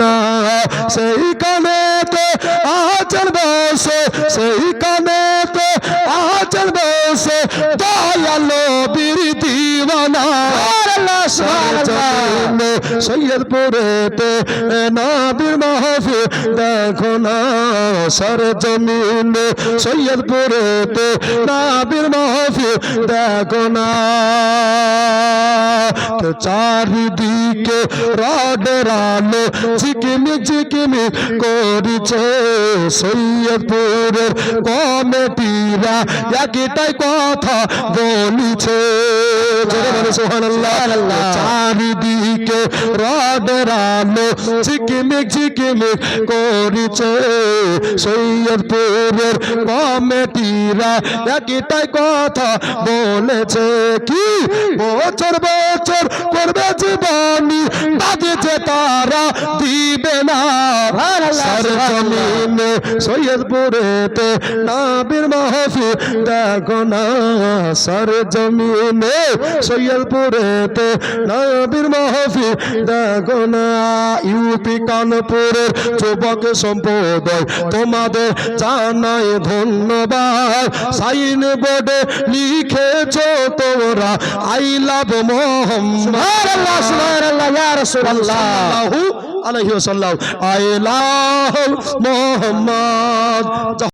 না সেই কানেতে আচল বসে সেই কানেতে আচল বসে দয়ালো বীর দিওয়ানা। সৈয়দপুরেতে নাবির মাহফিল দেখো না সর জমিন। সৈয়দপুরেতে নাবির মাহফিল দেখো না চারিদিকে রডের আলো ঝিকিমি ঝিকিমি করিছে সৈয়দপুরের কমিটিরা। একটাই কথা বলিছে চারিদিকে রডের আলো ঝিকিমিক ঝিকিমিক করিছে। সৈয়দপুরের কমিটিরা একটাই কথা বলেছে, কি বছর বছর করবে জীবনী? তারা দিবে না। সার জমিনে সৈয়দপুরেতে নাবির মাহফিল দেখো না। সার জমিনে সৈয়দপুরেতে নাবির মাহফিল দেখো না। ইউপি কানপুরের যুবক সম্প্রদায় তোমাদের জানাই ধন্যবাদ। সাইন বোর্ডে লিখেছ তোমরা আই লাভ মোহাম্মদ। আল্লাহ সুবহানাল্লাহ ইয়া রাসূলুল্লাহ। আলাইহি ওয়াসাল্লাম আই লাভ মোহাম্মদ।